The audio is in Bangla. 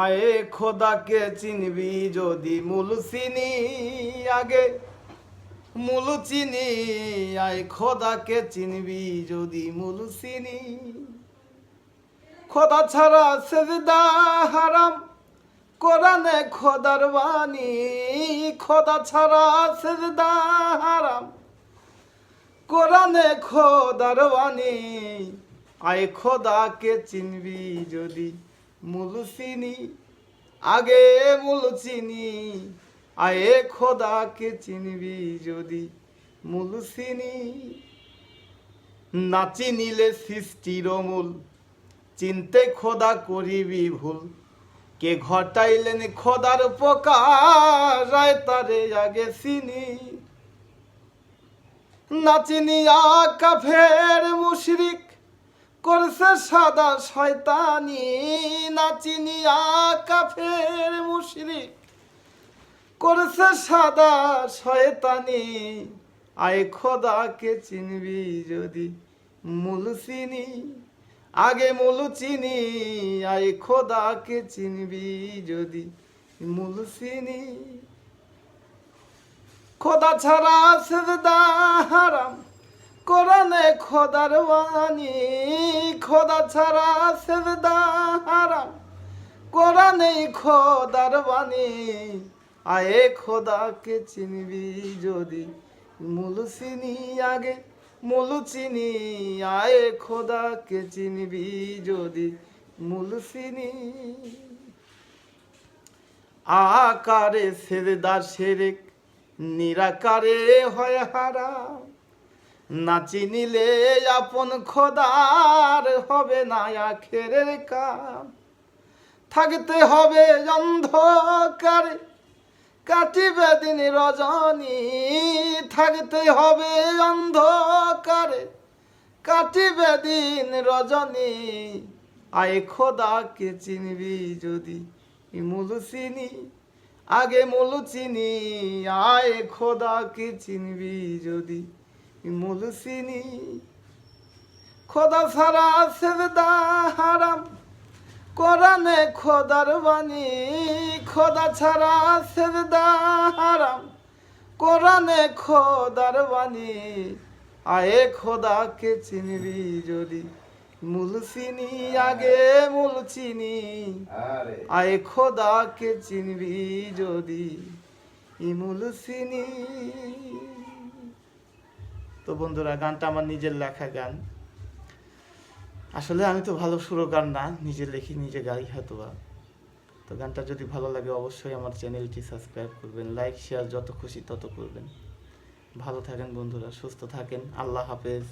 আয়ে খোদাকে চিনবি যদি মূল চিনি আগে। মূল চিনি আয় খোদাকে চিনবি যদি মূল চিনি খোদা ছাড়া সেজদা হারাম, কোরআনে খোদার বাণী। খোদা ছাড়া সেজদা হারাম, কোরআনে খোদার বাণী। আয় খোদাকে চিনবি যদি মূল চিনি আগে মূল চিনি আয়ে খোদাকে চিনবি যদি। মূল চিনি না চিনিলে সৃষ্টির মূল চিনতে খোদা করিবি ভুল। কে ঘটাইলেন খোদার উপকার তারে আগে চিনি। নাচিনিয়া কাফের মুশরিক করছে সাদা শয়তানি নাচিনিয়া কাফের মুশরিক করছে সাদা শয়তানি, আয় খোদাকে চিনবি যদি মূল চিনি। আগে মূল চিনি, আয় খোদাকে চিনবি যদি মূল চিনি। খোদা ছাড়া সেজদা হারাম। কোরআনে খোদার বাণী, খোদা ছাড়া সেজদা হারাম। কোরআনে খোদার বাণী, আয়ে খোদাকে চিনবি যদি মূল চিনি আগে, মূল চিনি, আয়ে খোদাকে চিনবি যদি মূল চিনি। আকারে সেজদা সেরেক, নিরাকারে হয় হারা না চিনিলে আপন খোদার হবে না আখেরের কাম। থাকতে হবে অন্ধকারে, কাটিবে দিন রজনী। থাকতে হবে অন্ধকারে, কাটিবে দিন রজনী। আয় খোদাকে চিনবি যদি মূল চিনি, আগে মূল চিনি। আয় খোদাকে চিনবি যদি মূল চিনি খোদা ছাড়া সেজদা হারাম। কোরআনে খোদার বাণী খোদা ছাড়া সেজদা হারাম। কোরআনে খোদার বাণী আয়ে খোদাকে চিনবি যদি। মূল চিনি আগে মূল চিনি আয় খোদাকে চিনবি যদি। ইমুল চিনি তো বন্ধুরা, গানটা আমার নিজের লেখা গান। আসলে আমি তো ভালো সুরকার না, নিজে লিখি, নিজে গাই হয়তো বা তো গানটা যদি ভালো লাগে অবশ্যই আমার চ্যানেলটি সাবস্ক্রাইব করবেন, লাইক, শেয়ার যত খুশি তত করবেন। ভালো থাকেন বন্ধুরা, সুস্থ থাকেন, আল্লাহ হাফেজ।